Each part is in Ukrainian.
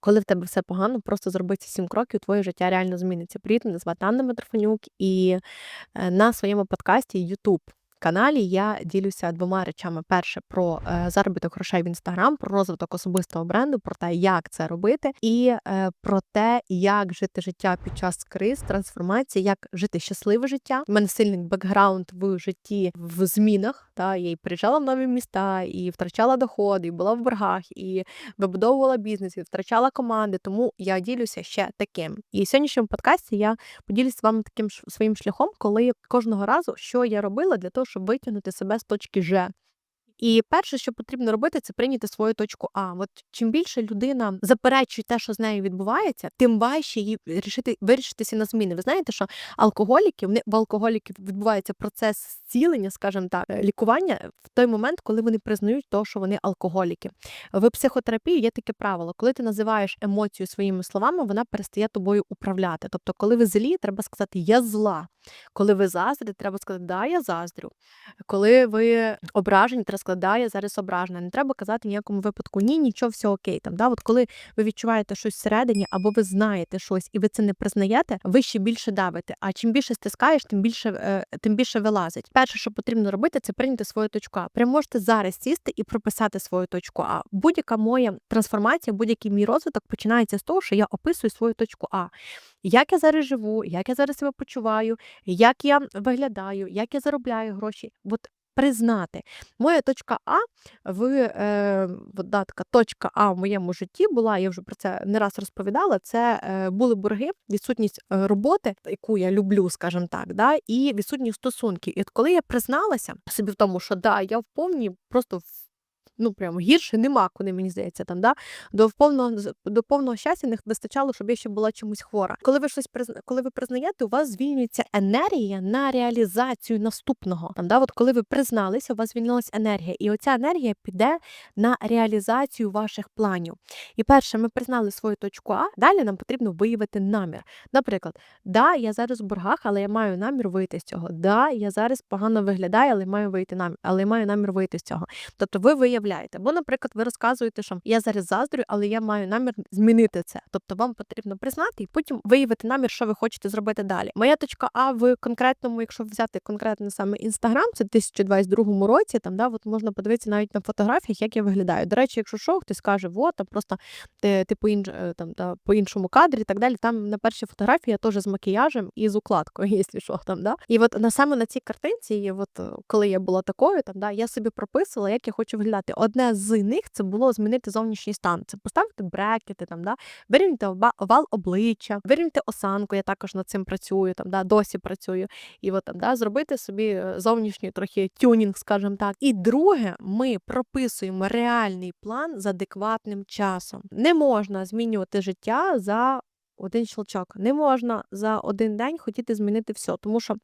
Коли в тебе все погано, просто зроби ці сім кроків, твоє життя реально зміниться. Привіт, мене звати Анна Митрофанюк, і е, на своєму подкасті YouTube каналі я ділюся двома речами: перше про е, заробіток грошей в інстаграм, про розвиток особистого бренду, про те, як це робити, і е, про те, як жити життя під час криз, трансформації, як жити щасливе життя. У мене сильний бекграунд в житті в змінах. Та я і приїжджала в нові міста, і втрачала доходи, і була в боргах, і вибудовувала бізнес, і втрачала команди. Тому я ділюся ще таким. І в сьогоднішньому подкасті я поділюся з вами таким своїм шляхом, коли кожного разу, що я робила для того, щоб витягнути себе з точки Ж. І перше, що потрібно робити, це прийняти свою точку А. От чим більше людина заперечує те, що з нею відбувається, тим важче їй рішити вирішитися на зміни. Ви знаєте, що алкоголіки вони в алкоголіків відбувається процес зцілення, скажімо так, е, лікування в той момент, коли вони признають то, що вони алкоголіки. В психотерапії є таке правило: коли ти називаєш емоцію своїми словами, вона перестає тобою управляти. Тобто, коли ви злі, треба сказати я зла. Коли ви заздрите, треба сказати да, я заздрю. Коли ви ображені, треба сказати, да, я зараз ображена. Не треба казати ніякому випадку ні, нічого, все окей. Там, да? От коли ви відчуваєте щось всередині, або ви знаєте щось, і ви це не признаєте, ви ще більше давите. А чим більше стискаєш, тим більше е, тим більше вилазить. Перше, що потрібно робити, це прийняти свою точку А. Прям можете зараз сісти і прописати свою точку А. Будь-яка моя трансформація, будь-який мій розвиток починається з того, що я описую свою точку А. Як я зараз живу, як я зараз себе почуваю, як я виглядаю, як я заробляю гроші. От признати. Моя точка А в е, от, точка А в моєму житті була, я вже про це не раз розповідала. Це е, були борги, відсутність е, роботи, яку я люблю, скажімо так, да, і відсутність стосунків. І от коли я призналася собі в тому, що да, я в повній просто в Ну, прямо гірше нема, куди мені здається, там да до повного до повного щастя не вистачало, щоб я ще була чомусь хвора. Коли ви щось призна... коли ви признаєте, у вас звільнюється енергія на реалізацію наступного. Там да, от коли ви призналися, у вас звільнилась енергія, і оця енергія піде на реалізацію ваших планів. І перше, ми признали свою точку А. Далі нам потрібно виявити намір. Наприклад, да, я зараз в боргах, але я маю намір вийти з цього. Да, я зараз погано виглядаю, але маю вийти намір, але маю намір вийти з цього. Тобто ви виявляєте. Бо, наприклад, ви розказуєте, що я зараз заздрю, але я маю намір змінити це. Тобто вам потрібно признати і потім виявити намір, що ви хочете зробити далі. Моя точка А в конкретному, якщо взяти конкретно саме інстаграм, це 2022 році. Там да, от можна подивитися навіть на фотографіях, як я виглядаю. До речі, якщо що, хтось каже, вот там просто ти, ти по інш, е, там да, по іншому кадрі і так далі. Там на першій фотографії я теж з макіяжем і з укладкою, якщо що там. Да? І от на саме на цій картинці, от коли я була такою, там да, я собі прописувала, як я хочу виглядати. Одне з них це було змінити зовнішній стан. Це поставити брекети, там да, вирівняти овал обличчя, вирівняти осанку. Я також над цим працюю, там да, досі працюю. І от там да, зробити собі е, зовнішній трохи тюнінг, скажімо так. І друге, ми прописуємо реальний план з адекватним часом. Не можна змінювати життя за. Один щелчок не можна за один день хотіти змінити все, тому що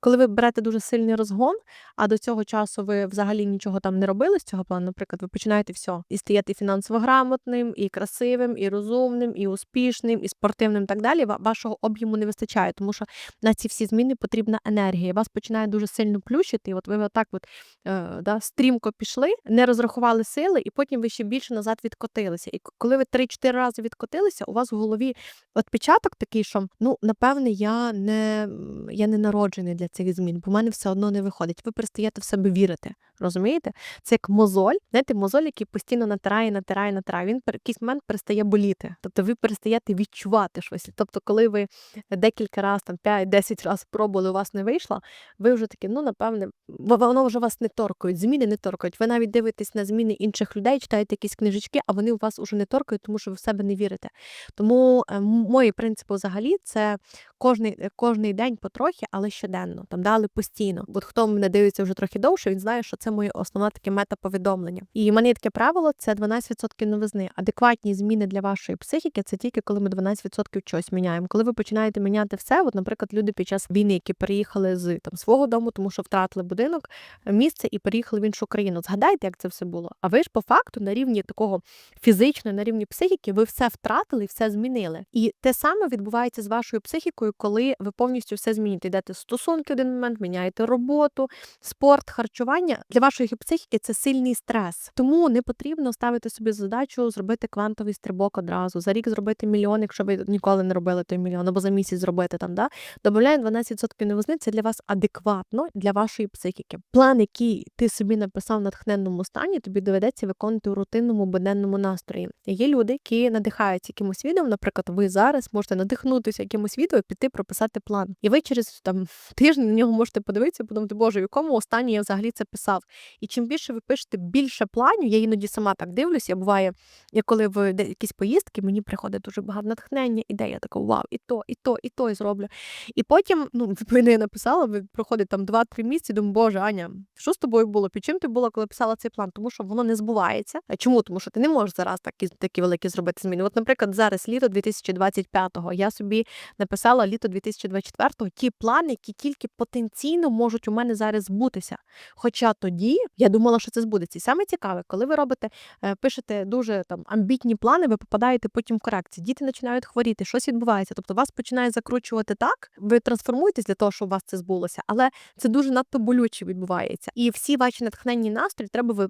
коли ви берете дуже сильний розгон, а до цього часу ви взагалі нічого там не робили з цього плану, наприклад, ви починаєте все і стаєте фінансово грамотним, і красивим, і розумним, і успішним, і спортивним, і так далі. Вашого об'єму не вистачає, тому що на ці всі зміни потрібна енергія. Вас починає дуже сильно плющити. І от ви отак, от е, да, стрімко пішли, не розрахували сили, і потім ви ще більше назад відкотилися. І коли ви 3-4 рази відкотилися, у вас в голові відпечаток такий, що ну напевне я не, я не народжений для цих змін, бо в мене все одно не виходить. Ви перестаєте в себе вірити. Розумієте? Це як мозоль, знаєте, мозоль, який постійно натирає, натирає, натирає. Він в якийсь момент перестає боліти. Тобто ви перестаєте відчувати щось. Тобто, коли ви декілька разів, там 5-10 разів пробували, у вас не вийшло, ви вже такі, ну напевне, воно вже вас не торкають, зміни не торкають. Ви навіть дивитесь на зміни інших людей, читаєте якісь книжечки, а вони у вас уже не торкають, тому що ви в себе не вірите. Тому е, мої принципи взагалі це кожний, е, кожний день потрохи, але щоденно, там дали постійно. От хто мене дивиться вже трохи довше, він знає, що це моє основне таке мета-повідомлення. І в мене є таке правило: це 12% новизни. Адекватні зміни для вашої психіки це тільки коли ми 12% чогось міняємо. Коли ви починаєте міняти все, от, наприклад, люди під час війни, які переїхали з там свого дому, тому що втратили будинок, е, місце і переїхали в іншу країну. Згадайте, як це все було. А ви ж по факту на рівні такого фізичного, на рівні психіки, ви все втратили і все змінили. І те саме відбувається з вашою психікою, коли ви повністю все зміните. Йдете стосунки в один момент, міняєте роботу, спорт, харчування. Для для вашої психіки це сильний стрес. Тому не потрібно ставити собі задачу зробити квантовий стрибок одразу. За рік зробити мільйон, якщо ви ніколи не робили той мільйон, або за місяць зробити там. да? Добавляємо 12% новизни, це для вас адекватно для вашої психіки. План, який ти собі написав в натхненному стані, тобі доведеться виконувати у рутинному буденному настрої. Є люди, які надихаються якимось відео. Наприклад, ви зараз можете надихнутися якимось відео, і піти прописати план. І ви через там тиждень на нього можете подивитися, подумати, боже, в якому останній я взагалі це писав. І чим більше ви пишете більше планів, я іноді сама так дивлюся. Буває, я коли в якісь поїздки, мені приходить дуже багато натхнення, ідея така, вау, і то, і то, і то і зроблю. І потім, ну, я написала, ви- проходить там 2-3 місяці, думаю, боже, Аня, що з тобою було? Під чим ти була, коли писала цей план? Тому що воно не збувається. Чому? Тому що ти не можеш зараз такі, такі великі зробити зміни. От, наприклад, зараз літо 2025-го, я собі написала літо 2024-го ті плани, які тільки потенційно можуть у мене зараз збутися. Хоча тоді я думала, що це збудеться. І саме цікаве, коли ви робите, е, пишете дуже там амбітні плани, ви попадаєте потім в корекції. Діти починають хворіти, щось відбувається. Тобто вас починає закручувати так, ви трансформуєтесь для того, щоб у вас це збулося, але це дуже надто болюче відбувається. І всі ваші натхненні настрої треба е,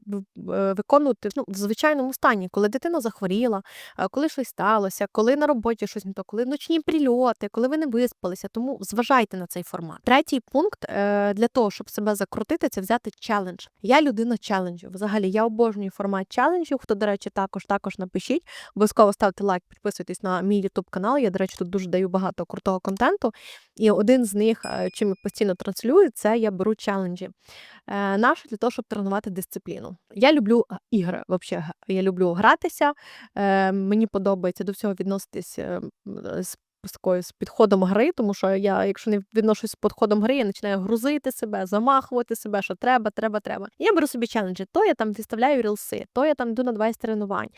виконувати ну, в звичайному стані, коли дитина захворіла, е, коли щось сталося, коли на роботі щось не то, коли ночні прильоти, коли ви не виспалися. Тому зважайте на цей формат. Третій пункт для того, щоб себе закрутити, це взяти челендж. Я людина челенджів. Взагалі, я обожнюю формат челенджів. Хто, до речі, також також напишіть. Обов'язково ставте лайк, підписуйтесь на мій YouTube канал. Я, до речі, тут дуже даю багато крутого контенту. І один з них, е, чим я постійно транслюю, це я беру челенджі. Е, Наше для того, щоб тренувати дисципліну. Я люблю е, ігри. Взагалі, я люблю гратися. Мені подобається до всього відноситись з з такою з підходом гри, тому що я, якщо не відношусь з підходом гри, я починаю грузити себе, замахувати себе, що треба, треба, треба. І я беру собі челенджі. То я там відставляю рілси, то я там йду на 20 тренувань,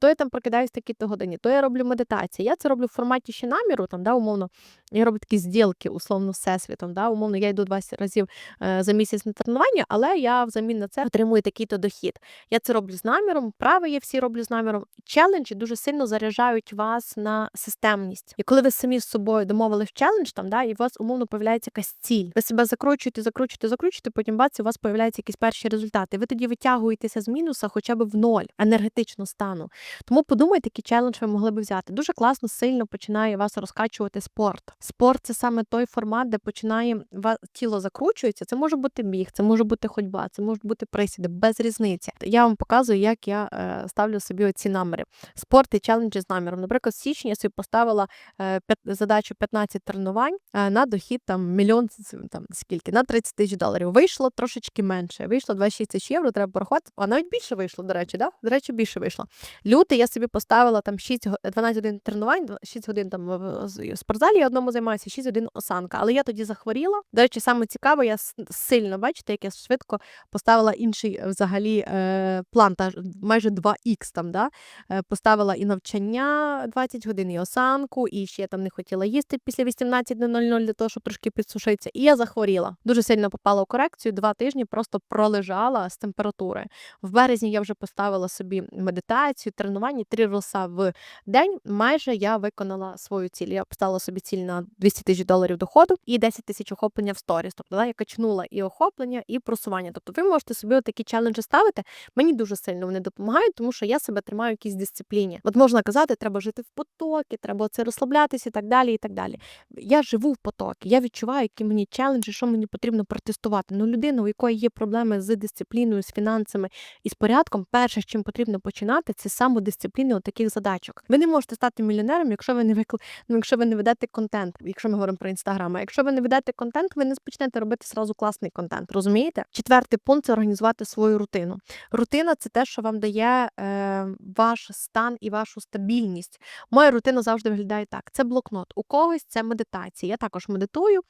то я там прокидаюсь такі-то годині, то я роблю медитації. Я це роблю в форматі ще наміру, там, да, умовно, я роблю такі зділки, условно, з всесвітом. Да, умовно, я йду 20 разів е, за місяць на тренування, але я взамін на це отримую такий-то дохід. Я це роблю з наміром, вправи я всі роблю з наміром. Челенджі дуже сильно заряджають вас на системність. І коли ви самі з собою домовились челендж, там, да, і у вас умовно появляється якась ціль. Ви себе закручуєте, закручуєте, закручуєте, потім бац, у вас появляються якісь перші результати. Ви тоді витягуєтеся з мінуса хоча б в ноль енергетично стану. Тому подумайте, який челендж ви могли би взяти. Дуже класно, сильно починає вас розкачувати спорт. Спорт це саме той формат, де починає ва- тіло закручується. Це може бути біг, це може бути ходьба, це можуть бути присіди, без різниці. Я вам показую, як я е, ставлю собі оці наміри. Спорт і челенджі з наміром. Наприклад, в січні я собі поставила е, задачу 15 тренувань е, на дохід там мільйон там скільки на 30 тисяч доларів. Вийшло трошечки менше. Вийшло 26 тисяч євро. Треба порахувати. А навіть більше вийшло, до речі, да? До речі, більше вийшло. Лютий я собі поставила там 6, го- 12 годин тренувань, дв- 6 годин там в спортзалі я одному займаюся, 6 годин осанка. Але я тоді захворіла. До речі, саме цікаво, я сильно бачите, як я швидко поставила інший е, взагалі е, план, та майже 2х там, да? Е, Поставила і навчання 20 годин, і осанку, і ще там не хотіла їсти після 18.00 для того, щоб трошки підсушитися. І я захворіла. Дуже сильно попала у корекцію. Два тижні просто пролежала з температури. В березні я вже поставила собі медитацію, тренування, три роса в день. Майже я виконала свою ціль. Я поставила собі ціль на 200 тисяч доларів доходу і 10 тисяч охоплення в сторіс. Тобто да, я качнула і охоплення, і просування. Тобто ви можете собі такі челенджі ставити. Мені дуже сильно вони допомагають, тому що я себе тримаю в якійсь дисципліні. От можна казати, треба жити в потокі, треба це розслаблятися і так далі. і так далі. Я живу в потокі, я відчуваю, які мені челенджі, що мені потрібно протестувати. Ну, людина, у якої є проблеми з дисципліною, з фінансами і з порядком, перше, з чим потрібно починати, це самодисципліни от таких задачок. Ви не можете стати мільйонером, якщо ви не викл... ну, якщо ви не ведете контент, якщо ми говоримо про інстаграм. А якщо ви не ведете контент, ви не почнете робити сразу класний контент. Розумієте? Четвертий пункт це організувати свою рутину. Рутина це те, що вам дає е, ваш стан і вашу стабільність. Моя рутина завжди виглядає так: це блокнот. У когось це медитація. Я також медитую,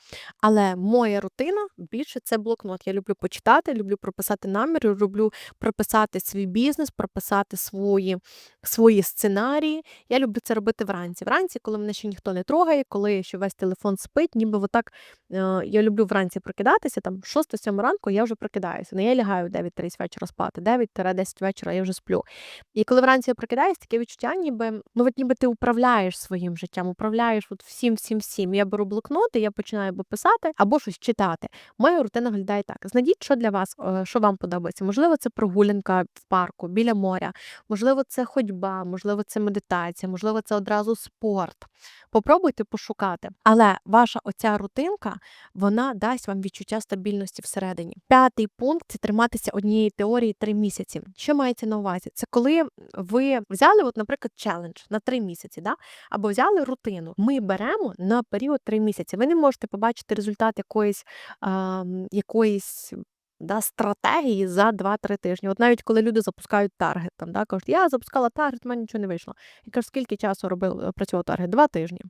але моя рутина більше це блокнот. Я люблю почитати, люблю прописати наміри, люблю прописати свій бізнес, прописати свої, свої сценарії. Я люблю це робити вранці. Вранці, коли мене ще ніхто не трогає, коли ще весь телефон спить, ніби отак е, я люблю вранці прокидатися. Там 6-7 ранку я вже прокидаюся. Не я лягаю в 9-30 вечора спати, 9-10 вечора я вже сплю. І коли вранці я прокидаюсь, таке відчуття, ніби ну от ніби ти управляєш своїм життям, направляєш от всім, всім, всім. Я беру блокноти, я починаю або писати, або щось читати. Моя рутина виглядає так: знайдіть, що для вас, е, що вам подобається. Можливо, це прогулянка в парку біля моря, можливо, це ходьба, можливо, це медитація, можливо, це одразу спорт. Попробуйте пошукати. Але ваша оця рутинка вона дасть вам відчуття стабільності всередині. П'ятий пункт це триматися однієї теорії три місяці. Що мається на увазі? Це коли ви взяли, от, наприклад, челендж на три місяці, да? або взяли рутину. Ми беремо на період три місяці. Ви не можете побачити результат якоїсь, а, якоїсь да, стратегії за 2-3 тижні. От навіть коли люди запускають таргет, там, да, кажуть, я запускала таргет, в мене нічого не вийшло. Я кажу, скільки часу робив, працював таргет? Два тижні.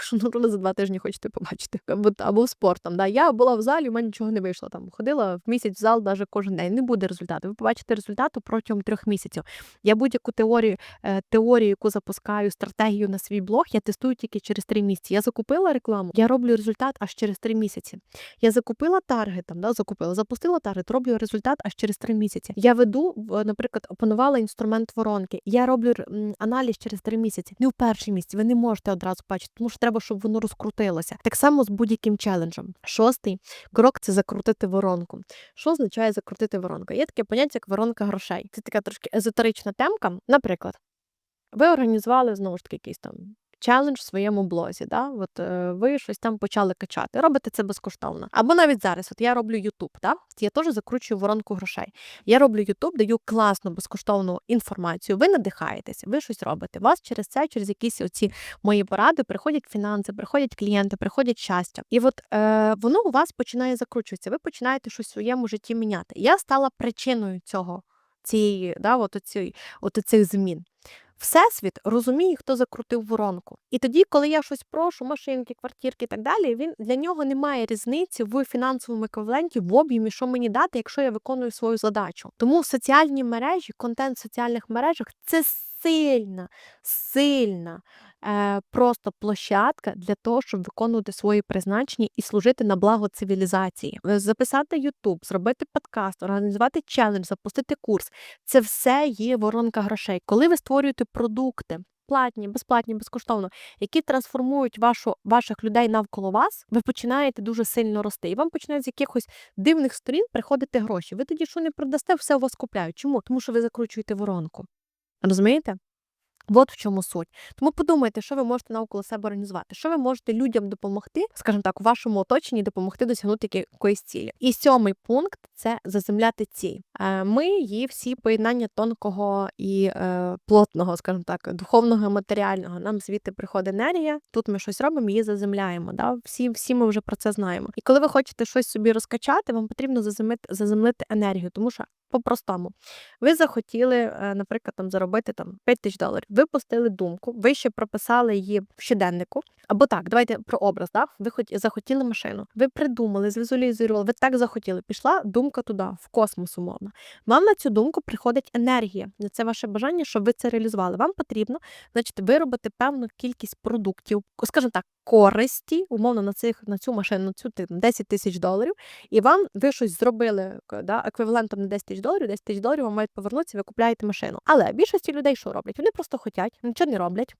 Що ну, за два тижні хочете побачити. Або, або спортом. Да. Я була в залі, у мене нічого не вийшло. Там Ходила в місяць в зал навіть кожен день. Не буде результату. Ви побачите результату протягом трьох місяців. Я будь-яку теорію, е, теорію, яку запускаю, стратегію на свій блог, я тестую тільки через три місяці. Я закупила рекламу, я роблю результат аж через три місяці. Я закупила таргет, там, да, закупила, запустила таргет, роблю результат аж через три місяці. Я веду, наприклад, опанувала інструмент воронки. Я роблю аналіз через три місяці. Не в перший місяць. Ви не можете одразу бачити, тому що треба, щоб воно розкрутилося. Так само з будь-яким челенджем. Шостий крок це закрутити воронку. Що означає закрутити воронку? Є таке поняття, як воронка грошей. Це така трошки езотерична темка. Наприклад, ви організували знову ж таки якийсь там челендж в своєму блозі. Да? От е, ви щось там почали качати, робите це безкоштовно. Або навіть зараз, от я роблю YouTube, да? я теж закручую воронку грошей. Я роблю YouTube, даю класну безкоштовну інформацію. Ви надихаєтеся, ви щось робите. Вас через це, через якісь оці мої поради, приходять фінанси, приходять клієнти, приходять щастя. І от е, воно у вас починає закручуватися. Ви починаєте щось в своєму житті міняти. Я стала причиною цього. Цієї, да, от оці, от цих змін. Всесвіт розуміє, хто закрутив воронку. І тоді, коли я щось прошу, машинки, квартирки і так далі, він для нього немає різниці в фінансовому еквіваленті в об'ємі, що мені дати, якщо я виконую свою задачу. Тому соціальні мережі, контент в соціальних мережах це сильна, сильна е, просто площадка для того, щоб виконувати свої призначення і служити на благо цивілізації. Е, записати Ютуб, зробити подкаст, організувати челендж, запустити курс це все є воронка грошей. Коли ви створюєте продукти. Платні, безплатні, безкоштовно, які трансформують вашу, ваших людей навколо вас, ви починаєте дуже сильно рости. І вам починають з якихось дивних сторін приходити гроші. Ви тоді, що не продасте, все у вас купляють. Чому? Тому що ви закручуєте воронку. Розумієте? От в чому суть. Тому подумайте, що ви можете навколо себе організувати, що ви можете людям допомогти, скажімо так, у вашому оточенні допомогти досягнути якоїсь цілі. І сьомий пункт це заземляти ціль. Е, ми є всі поєднання тонкого і е, плотного, скажімо так, духовного, і матеріального. Нам звідти приходить енергія. Тут ми щось робимо, її заземляємо. Да? Всі всі ми вже про це знаємо. І коли ви хочете щось собі розкачати, вам потрібно заземлити, заземлити енергію, тому що по-простому. Ви захотіли, е, наприклад, там заробити там 5 тисяч доларів. Ви пустили думку, ви ще прописали її в щоденнику. Або так, давайте про образ. Да? Ви захотіли машину. Ви придумали, звізуалізували, ви так захотіли. Пішла думка туди, в космос, умовно. Вам на цю думку приходить енергія. Це ваше бажання, щоб ви це реалізували. Вам потрібно, значить, виробити певну кількість продуктів, скажімо так, користі, умовно, на цих на цю машину, на цю 10 тисяч доларів, і вам ви щось зробили да, еквівалентом на 10 тисяч доларів, 10 тисяч доларів вам мають повернутися, ви купляєте машину. Але більшості людей що роблять? Вони просто хочуть, нічого не роблять.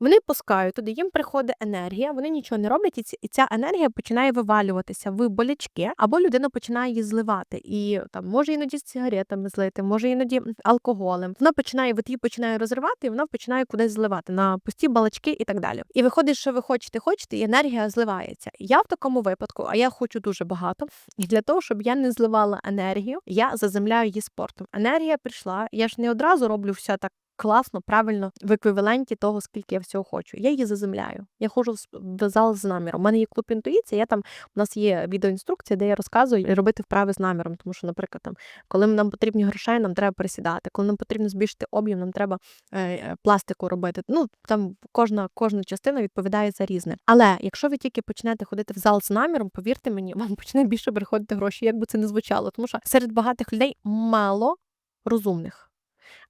Вони пускають туди, їм приходить енергія, вони нічого не роблять, і ця енергія починає вивалюватися в болячки, або людина починає її зливати. І там може іноді з цигаретами злити, може іноді алкоголем. Вона починає от її починає розривати, і вона починає кудись зливати на пусті балачки і так далі. І виходить, що ви хочете, хочете, і енергія зливається. Я в такому випадку, а я хочу дуже багато. І для того, щоб я не зливала енергію, я заземляю її спортом. Енергія прийшла, я ж не одразу роблю все так класно, правильно в еквіваленті того, скільки я всього хочу. Я її заземляю. Я ходжу в зал з наміром. У мене є клуб інтуїції. Я там у нас є відеоінструкція, де я розказую робити вправи з наміром. Тому що, наприклад, там, коли нам потрібні грошей, нам треба присідати. Коли нам потрібно збільшити об'єм, нам треба е, е, пластику робити. Ну там кожна кожна частина відповідає за різне. Але якщо ви тільки почнете ходити в зал з наміром, повірте мені, вам почне більше приходити гроші, як би це не звучало. Тому що серед багатих людей мало розумних.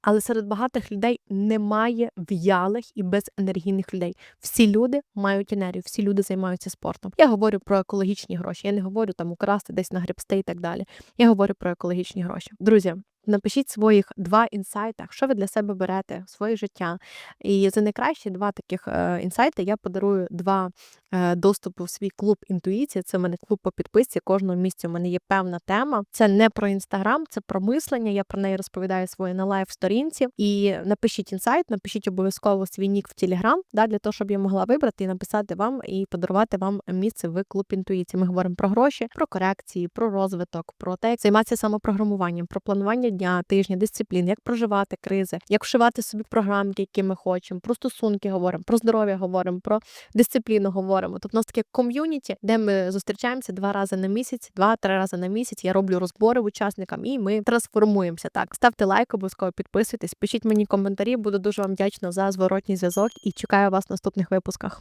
Але серед багатих людей немає в'ялих і безенергійних людей. Всі люди мають енергію, всі люди займаються спортом. Я говорю про екологічні гроші. Я не говорю там украсти десь на гребсти і так далі. Я говорю про екологічні гроші. Друзі, Напишіть своїх 2 інсайта, що ви для себе берете в своє життя. І за найкращі 2 таких, е, інсайти я подарую 2, е, доступи в свій клуб інтуїції. Це в мене клуб по підписці. Кожного місяця у мене є певна тема. Це не про Інстаграм, це про мислення. Я про неї розповідаю своє на лайв-сторінці. І напишіть інсайт, напишіть обов'язково свій нік в Телеграм, да, для того, щоб я могла вибрати і написати вам і подарувати вам місце в клуб інтуїції. Ми говоримо про гроші, про корекції, про розвиток, про те, як займатися самопрограмуванням, про планування дня, тижня, дисциплін, як проживати кризи, як вшивати собі програмки, які ми хочемо, про стосунки говоримо, про здоров'я говоримо, про дисципліну говоримо. Тобто у нас таке ком'юніті, де ми зустрічаємося два рази на місяць, два-три рази на місяць. Я роблю розбори учасникам, і ми трансформуємося. Так, ставте лайк, обов'язково підписуйтесь, пишіть мені коментарі. Буду дуже вам вдячна за зворотній зв'язок і чекаю вас в наступних випусках.